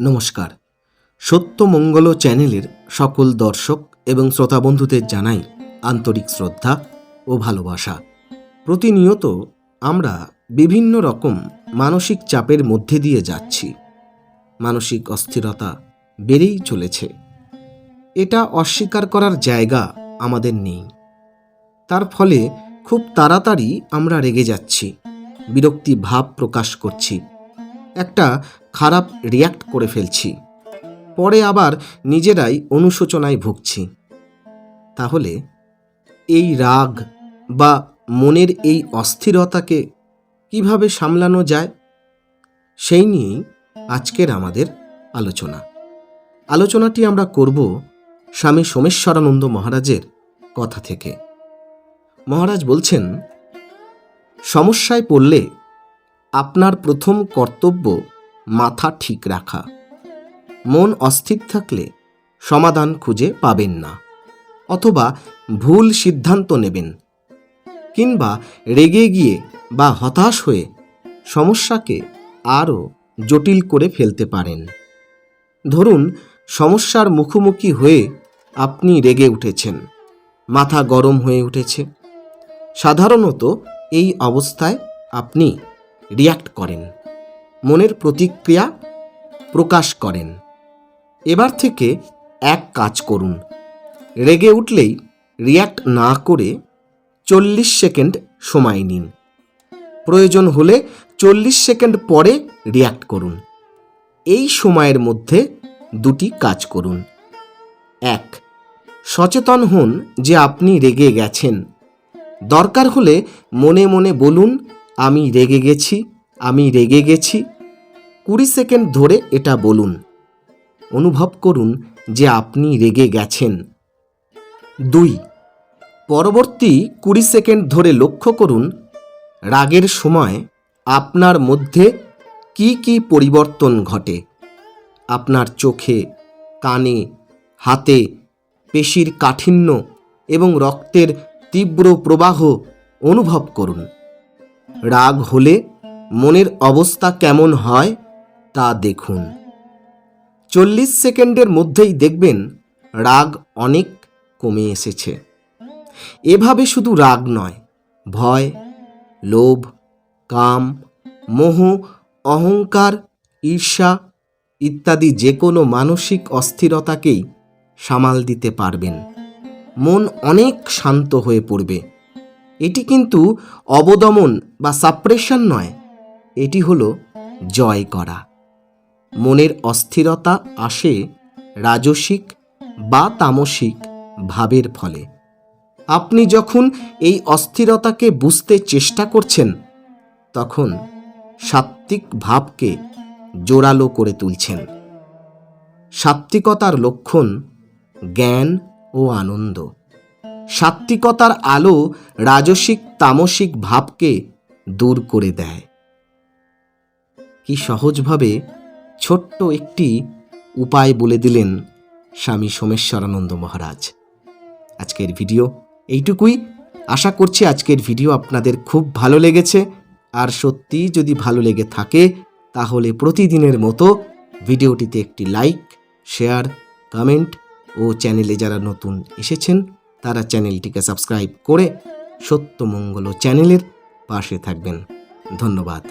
নমস্কার। সত্যমঙ্গল চ্যানেলের সকল দর্শক এবং শ্রোতা বন্ধুদের জানাই আন্তরিক শ্রদ্ধা ও ভালোবাসা। প্রতিনিয়ত আমরা বিভিন্ন রকম মানসিক চাপের মধ্যে দিয়ে যাচ্ছি। মানসিক অস্থিরতা বেড়েই চলেছে। এটা অস্বীকার করার জায়গা আমাদের নেই। তার ফলে খুব তাড়াতাড়ি আমরা রেগে যাচ্ছি। বিরক্তি ভাব প্রকাশ করছি। একটা খারাপ রিয়াক্ট করে ফেলছি। পরে আবার নিজেরাই অনুশোচনায় ভুগছি। তাহলে এই রাগ বা মনের এই অস্থিরতাকে কীভাবে সামলানো যায়? সেই নিয়েই আজকের আমাদের আলোচনা। আলোচনাটি আমরা করব স্বামী সোমেশ্বরানন্দ মহারাজের কথা থেকে। মহারাজ বলছেন, সমস্যায় পড়লে আপনার প্রথম কর্তব্য মাথা ঠিক রাখা। মন অস্থির থাকলে সমাধান খুঁজে পাবেন না, অথবা ভুল সিদ্ধান্ত নেবেন, কিংবা রেগে গিয়ে বা হতাশ হয়ে সমস্যাকে আরও জটিল করে ফেলতে পারেন। ধরুন, সমস্যার মুখোমুখি হয়ে আপনি রেগে উঠেছেন, মাথা গরম হয়ে উঠেছে। সাধারণত এই অবস্থায় আপনি রিয়াক্ট করেন। মনের প্রতিক্রিয়া প্রকাশ করেন। এবার থেকে এক কাজ করুন। রেগে উঠলেই রিয়াক্ট না করে চল্লিশ সেকেন্ড সময় নিন। প্রয়োজন হলে চল্লিশ সেকেন্ড পরে রিয়াক্ট করুন। এই সময়ের মধ্যে দুটি কাজ করুন। এক, সচেতন হন যে আপনি রেগে গেছেন। দরকার হলে মনে মনে বলুন, আমি রেগে গেছি, আমি রেগে গেছি। কুড়ি সেকেন্ড ধরে এটা বলুন। অনুভব করুন যে আপনি রেগে গেছেন। দুই, পরবর্তী কুড়ি সেকেন্ড ধরে লক্ষ্য করুন, রাগের সময় আপনার মধ্যে কি কি পরিবর্তন ঘটে। আপনার চোখে, কানে, হাতে, পেশির কাঠিন্য এবং রক্তের তীব্র প্রবাহ অনুভব করুন। রাগ হলে মনের অবস্থা কেমন হয় তা দেখুন। চল্লিশ সেকেন্ডের মধ্যেই দেখবেন রাগ অনেক কমে এসেছে। এভাবে শুধু রাগ নয়, ভয়, লোভ, কাম, মোহ, অহংকার, ঈর্ষা ইত্যাদি যে কোনো মানসিক অস্থিরতাকেই সামাল দিতে পারবেন। মন অনেক শান্ত হয়ে পড়বে। এটি কিন্তু অবদমন বা সাপ্রেশন নয়, এটি হলো জয় করা। মনের অস্থিরতা আসে রাজসিক বা তামসিক ভাবের ফলে। আপনি যখন এই অস্থিরতাকে বুঝতে চেষ্টা করছেন, তখন সাত্ত্বিক ভাবকে জোরালো করে তুলছেন। সাত্ত্বিকতার লক্ষণ জ্ঞান ও আনন্দ। সাত্ত্বিকতার আলো রাজসিক, তামসিক ভাবকে দূর করে দেয়। কি সহজভাবে ছোট্ট একটি উপায় বলে দিলেন স্বামী সোমেশ্বরানন্দ মহারাজ। আজকের ভিডিও এইটুকুই। আশা করছি আজকের ভিডিও আপনাদের খুব ভালো লেগেছে। আর সত্যি যদি ভালো লেগে থাকে, তাহলে প্রতিদিনের মতো ভিডিওটিতে একটি লাইক, শেয়ার, কমেন্ট ও চ্যানেলে যারা নতুন এসেছেন, তারা চ্যানেলটিকে সাবস্ক্রাইব করে সত্যমঙ্গল চ্যানেলের পাশে থাকবেন। ধন্যবাদ।